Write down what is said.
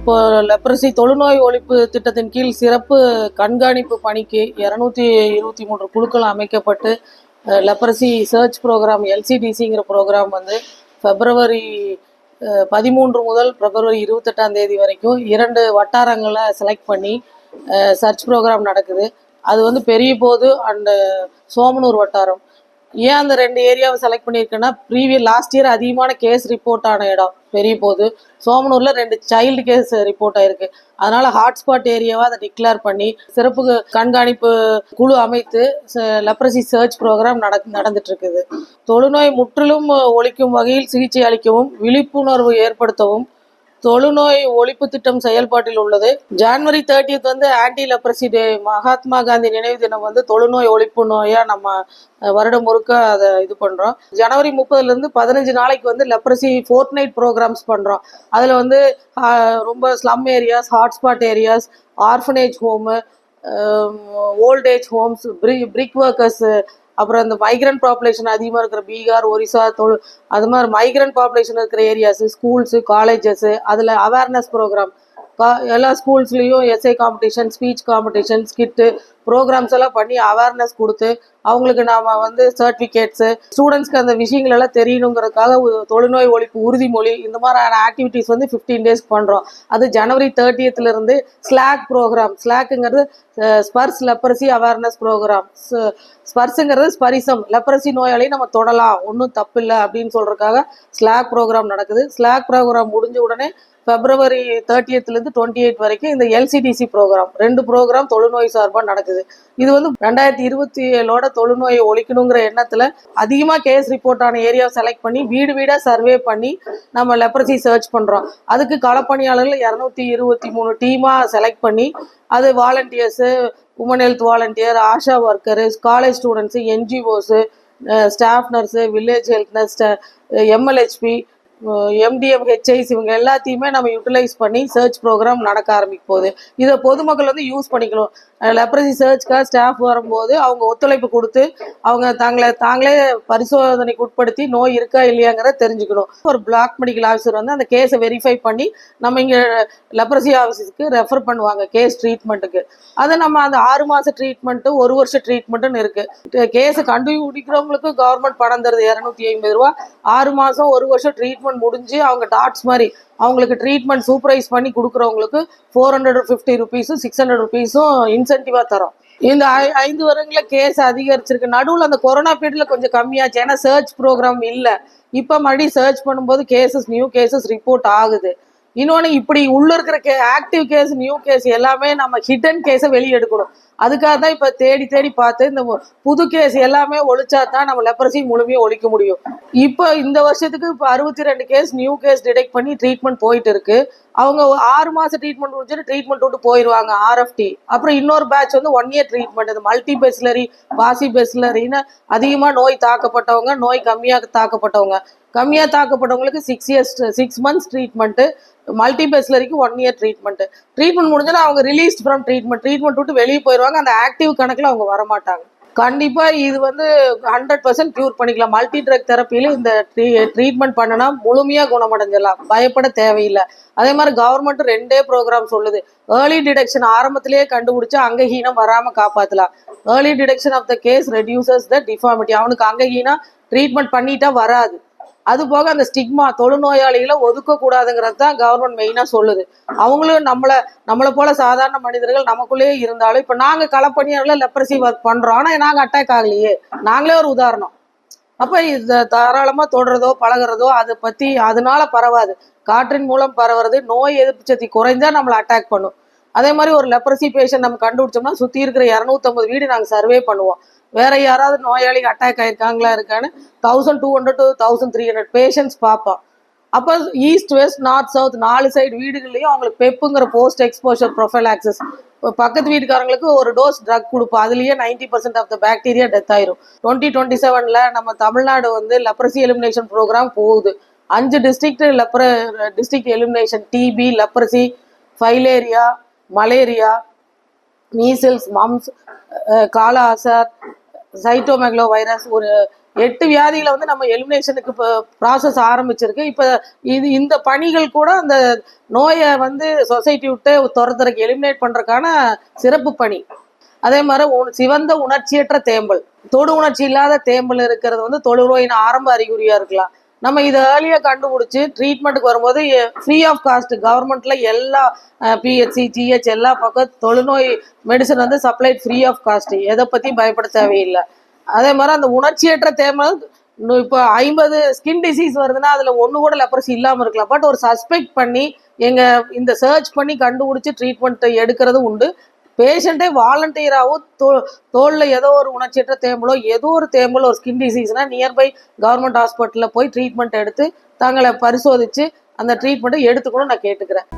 இப்போ லெப்ரசி தொழுநோய் ஒழிப்பு திட்டத்தின் கீழ் சிறப்பு கண்காணிப்பு பணிக்கு இரநூத்தி இருபத்தி மூன்று குழுக்கள் அமைக்கப்பட்டு லெப்ரசி சர்ச் ப்ரோக்ராம் எல்சிடிசிங்கிற ப்ரோக்ராம் வந்து பிப்ரவரி பதிமூன்று முதல் பிப்ரவரி இருபத்தெட்டாம் தேதி வரைக்கும் இரண்டு வட்டாரங்களை செலக்ட் பண்ணி சர்ச் ப்ரோக்ராம் நடக்குது. அது வந்து பெரிய போது அண்டு சோமனூர் வட்டாரம். ஏன் அந்த ரெண்டு ஏரியாவை செலக்ட் பண்ணியிருக்கேன்னா ப்ரீவியஸ் லாஸ்ட் இயர் அதிகமான கேஸ் ரிப்போர்ட் ஆன இடம் பெரிய போது. சோமனூரில் ரெண்டு சைல்டு கேஸ் ரிப்போர்ட் ஆயிருக்கு. அதனால ஹாட்ஸ்பாட் ஏரியாவை அதை டிக்ளேர் பண்ணி சிறப்பு கண்காணிப்பு குழு அமைத்து லெப்ரசி சர்ச் ப்ரோக்ராம் நட நடந்துட்டு இருக்குது தொழுநோய் முற்றிலும் ஒழிக்கும் வகையில் சிகிச்சை அளிக்கவும் விழிப்புணர்வு ஏற்படுத்தவும் தொழுநோய் ஒழிப்பு திட்டம் செயல்பாட்டில் உள்ளது. ஜான்வரி தேர்ட்டியத் வந்து anti leprosy day Mahatma Gandhi நினைவு தினம் வந்து தொழுநோய் ஒழிப்பு நோயா நம்ம வருடம் முழுக்க அதை இது பண்றோம். ஜனவரி முப்பதுல இருந்து பதினஞ்சு நாளைக்கு வந்து லெப்ரசி ஃபோர்ட் நைட் ப்ரோக்ராம்ஸ் பண்றோம். அதுல வந்து ரொம்ப slum areas hotspot areas orphanage home old age homes brick workers அப்புறம் இந்த மைக்ரண்ட் பாப்புலேஷன் அதிகமாக இருக்கிற பீகார் ஒரிசா தொழு அது மாதிரி மைக்ரண்ட் பாப்புலேஷன் இருக்கிற ஏரியாஸு ஸ்கூல்ஸு காலேஜஸ்ஸு அதில் அவேர்னஸ் ப்ரோக்ராம் எல்லா ஸ்கூல்ஸ்லேயும் essay competition speech competition skit programmes எல்லாம் பண்ணி அவேர்னஸ் கொடுத்து அவங்களுக்கு நாம் வந்து சர்டிஃபிகேட்ஸு ஸ்டூடெண்ட்ஸ்க்கு அந்த விஷயங்கள் எல்லாம் தெரியணுங்கிறதுக்காக தொழுநோய் ஒழிப்பு உறுதிமொழி இந்த மாதிரியான ஆக்டிவிட்டீஸ் வந்து ஃபிஃப்டீன் டேஸ் பண்ணுறோம் அது ஜனவரி தேர்ட்டியத்துலேருந்து ஸ்லாக் ப்ரோக்ராம் ஸ்லாக்குங்கிறது ஸ்பர்ஸ் லெப்பரசி அவேர்னஸ் ப்ரோக்ராம் ஸ்பர்ஸுங்கிறது ஸ்பரிசம் லெப்பரசி நோயாளியை நம்ம தொடலாம் ஒன்றும் தப்பில்லை அப்படின்னு சொல்கிறதுக்காக ஸ்லாக் ப்ரோக்ராம் நடக்குது. ஸ்லாக் ப்ரோக்ராம் முடிஞ்ச உடனே பிப்ரவரி தேர்ட்டியத்துலேருந்து டுவெண்ட்டி எயிட் வரைக்கும் இந்த எல்சிடிசி ப்ரோக்ராம் ரெண்டு ப்ரோக்ராம் தொழுநோய் சார்பாக நடக்குது. இது வந்து ரெண்டாயிரத்தி இருபத்தி ஏழோட தொழுநோயை ஒழிக்கணுங்கிற எண்ணத்தில் அதிகமாக கேஸ் ரிப்போர்ட் ஆன ஏரியாவை செலக்ட் பண்ணி வீடு வீடாக சர்வே பண்ணி நம்ம லெப்ரசி சர்ச் பண்ணுறோம் அதுக்கு களப்பணியாளர்கள் இரநூத்தி இருபத்தி மூணு டீமாக செலக்ட் பண்ணி அது volunteers women health volunteer ASHA worker college students NGOs staff nurse village health nurse MLHP MTM HIs இவங்க எல்லாத்தையுமே நம்ம யூட்டிலைஸ் பண்ணி சர்ச் ப்ரோக்ராம் நடக்க ஆரம்பிக்க போகுது. இதை பொதுமக்கள் வந்து யூஸ் பண்ணிக்கணும். லெப்ரசி சர்ச்க்காக ஸ்டாஃப் வரும்போது அவங்க ஒத்துழைப்பு கொடுத்து அவங்க தங்களை தாங்களே பரிசோதனைக்கு உட்படுத்தி நோய் இருக்கா இல்லையாங்கிறத தெரிஞ்சுக்கணும். ஒரு பிளாக் மெடிக்கல் ஆஃபீஸர் வந்து அந்த கேஸை வெரிஃபை பண்ணி நம்ம இங்கே லெப்ரசி ஆஃபீஸுக்கு ரெஃபர் பண்ணுவாங்க கேஸ் ட்ரீட்மெண்ட்டுக்கு அதை நம்ம அந்த ஆறு மாத ட்ரீட்மெண்ட்டு ஒரு வருஷம் ட்ரீட்மெண்ட்டுன்னு இருக்குது கேஸை கண்டுபிடிக்கிறவங்களுக்கு கவர்மெண்ட் பணம் தருது. இரநூத்தி ஐம்பது ரூபா. ஆறு மாதம் ஒரு வருஷம் ட்ரீட்மெண்ட் முடிஞ்சு அவங்க டாட்ஸ் மாதிரி அவங்களுக்கு ட்ரீட்மெண்ட் சூப்பரைஸ் பண்ணி கொடுக்குறவங்களுக்கு ஃபோர் ஹண்ட்ரட் ஃபிஃப்டி ருபீஸும் சிக்ஸ் ஹண்ட்ரட் ருபீஸும் இன்சென்டிவாக தரோம். இந்த ஐந்து வருடங்களில் கேஸ் அதிகரிச்சிருக்கு. நடுவில் அந்த கொரோனா பீரியடில் கொஞ்சம் கம்மியாச்சு. ஏன்னா சர்ச் ப்ரோக்ராம் இல்லை. இப்போ மறுபடியும் சர்ச் பண்ணும்போது கேசஸ் நியூ கேசஸ் ரிப்போர்ட் ஆகுது. இன்னொன்று இப்படி உள்ள இருக்கிற கே ஆக்டிவ் கேஸ் நியூ கேஸ் எல்லாமே நம்ம ஹிடன் கேஸை வெளியே எடுக்கணும். அதுக்காக தான் இப்போ தேடி தேடி பார்த்து இந்த புது கேஸ் எல்லாமே ஒழிச்சா தான் நம்ம லெப்ரசி முழுமையாக ஒழிக்க முடியும். இப்போ இந்த வருஷத்துக்கு இப்போ அறுபத்தி ரெண்டு கேஸ் நியூ கேஸ் டிடெக்ட் பண்ணி ட்ரீட்மெண்ட் போயிட்டு இருக்கு. அவங்க ஆறு மாசம் ட்ரீட்மெண்ட் முடிச்சுட்டு ட்ரீட்மெண்ட் விட்டு போயிடுவாங்க ஆர்எஃப்டி அப்புறம் இன்னொரு பேட்ச் வந்து ஒன் இயர் ட்ரீட்மெண்ட் அது மல்டி பெஸ்லரி பாசி பெஸ்லரின்னு அதிகமாக நோய் தாக்கப்பட்டவங்க நோய் கம்மியாக தாக்கப்பட்டவங்க. கம்மியாக தாக்கப்பட்டவங்களுக்கு six years six months treatment multi வரைக்கும் ஒன் இயர் ட்ரீட்மெண்ட் ட்ரீட்மெண்ட் முடிஞ்சோன்னா அவங்க ரிலீஸ் ஃப்ரம் ட்ரீட்மெண்ட் ட்ரீட்மெண்ட் விட்டு வெளியே போயிடுவாங்க அந்த ஆக்டிவ் கணக்கில் அவங்க வரமாட்டாங்க. கண்டிப்பாக இது வந்து ஹண்ட்ரட் பர்சன்ட் க்யூர் பண்ணிக்கலாம். மல்டி ட்ரக் தெரப்பியில் இந்த ட்ரீட்மெண்ட் பண்ணனா முழுமையாக குணமடைஞ்சிடலாம். பயப்பட தேவையில்லை. அதே மாதிரி கவர்மெண்ட் ரெண்டே ப்ரோக்ராம் சொல்லுது. ஏர்லி டிடெக்ஷன் ஆரம்பத்திலேயே கண்டுபிடிச்சு அங்கஹீனம் வராமல் காப்பாற்றலாம் early detection of the case reduces the deformity அவனுக்கு அங்கஹீனம் ட்ரீட்மெண்ட் பண்ணிட்டா வராது. அது போக அந்த ஸ்டிக்மா தொழுநோயாளிகளை ஒதுக்க கூடாதுங்கிறது தான் கவர்மெண்ட் மெயினா சொல்லுது. அவங்களும் நம்மள நம்மளை போல சாதாரண மனிதர்கள் நமக்குள்ளேயே இருந்தாலும் இப்ப நாங்க களப்பணியாளர்ல லெப்ரசி ஒர்க் பண்றோம். ஆனா நாங்க அட்டாக் ஆகலையே. நாங்களே ஒரு உதாரணம். அப்ப இது தாராளமா தொடுறதோ பழகுறதோ அதை பத்தி அதனால பரவாது. காற்றின் மூலம் பரவுறது நோய் எதிர்ப்பு சக்தி குறைஞ்சா நம்மளை அட்டாக் பண்ணும். அதே மாதிரி ஒரு லெப்ரசி பேஷண்ட் நம்ம கண்டுபிடிச்சோம்னா சுத்தி இருக்கிற இரநூத்தம்பது வீடு நாங்க சர்வே பண்ணுவோம். வேற யாராவது நோயாளி அட்டாக் ஆயிருக்காங்களா இருக்கான்னு thousand two hundred to thousand three hundred patients பார்ப்போம். அப்போ ஈஸ்ட் வெஸ்ட் நார்த் சவுத் நாலு சைடு வீடுகள்லையும் அவங்களுக்கு பெப்புங்கிற போஸ்ட் எக்ஸ்போஷர் ப்ரொஃபைல் ஆக்சஸ் இப்போ பக்கத்து வீட்டுக்காரங்களுக்கு ஒரு டோஸ் ட்ரக் கொடுப்போம். அதுலேயே ninety percent of the bacteria death ஆயிரும். டுவெண்ட்டி டுவெண்ட்டி செவனில் நம்ம தமிழ்நாடு வந்து லெப்ரசி எலிமினேஷன் ப்ரோக்ராம் போகுது. அஞ்சு district lepra district elimination TB leprosy filaria malaria measles mumps kala azar cytomegalovirus ஒரு எட்டு வியாதிகளை வந்து நம்ம எலிமினேஷனுக்கு இப்போ ப்ராசஸ் ஆரம்பிச்சிருக்கு. இப்போ இது இந்த பணிகள் கூட அந்த நோயை வந்து சொசைட்டி விட்டு துரத்துறக்கு எலிமினேட் பண்ணுறதுக்கான சிறப்பு பணி. அதே மாதிரி சிவந்த உணர்ச்சியற்ற தேம்பல். தொடு உணர்ச்சி இல்லாத தேம்பல் இருக்கிறது வந்து தொழுநோயின் ஆரம்ப அறிகுறியா இருக்கலாம். நம்ம இதை ஏர்லியாக கண்டுபிடிச்சி ட்ரீட்மெண்ட்டுக்கு வரும்போது ஃப்ரீ ஆஃப் காஸ்ட் கவர்மெண்ட்ல எல்லா பிஹெச்சி ஜிஹெச் எல்லா பக்கம் தொழுநோய் மெடிசன் வந்து சப்ளைட் ஃப்ரீ ஆஃப் காஸ்ட் எதை பற்றியும் பயப்பட தேவையில்லை. அதே மாதிரி அந்த உணர்ச்சியற்ற தேமல் இன்னும் இப்போ ஐம்பது ஸ்கின் டிசீஸ் வருதுன்னா அதில் ஒன்று கூட லெப்ரசி இல்லாமல் இருக்கலாம். பட் ஒரு சஸ்பெக்ட் பண்ணி எங்கள் இந்த சர்ச் பண்ணி கண்டுபிடிச்சி ட்ரீட்மெண்ட் எடுக்கிறது உண்டு. பேஷண்ட்டே வாலண்டியராகவும் தோ தோலில் ஏதோ ஒரு உணர்ச்சியற்ற தேம்பலோ ஏதோ ஒரு தேம்பல் ஒரு ஸ்கின் டிசீஸ்னா நியர்பை கவர்மெண்ட் ஹாஸ்பிட்டலில் போய் ட்ரீட்மெண்ட் எடுத்து தங்களை பரிசோதித்து அந்த ட்ரீட்மெண்ட்டை எடுத்துக்கணும் நான் கேட்டுக்கிறேன்.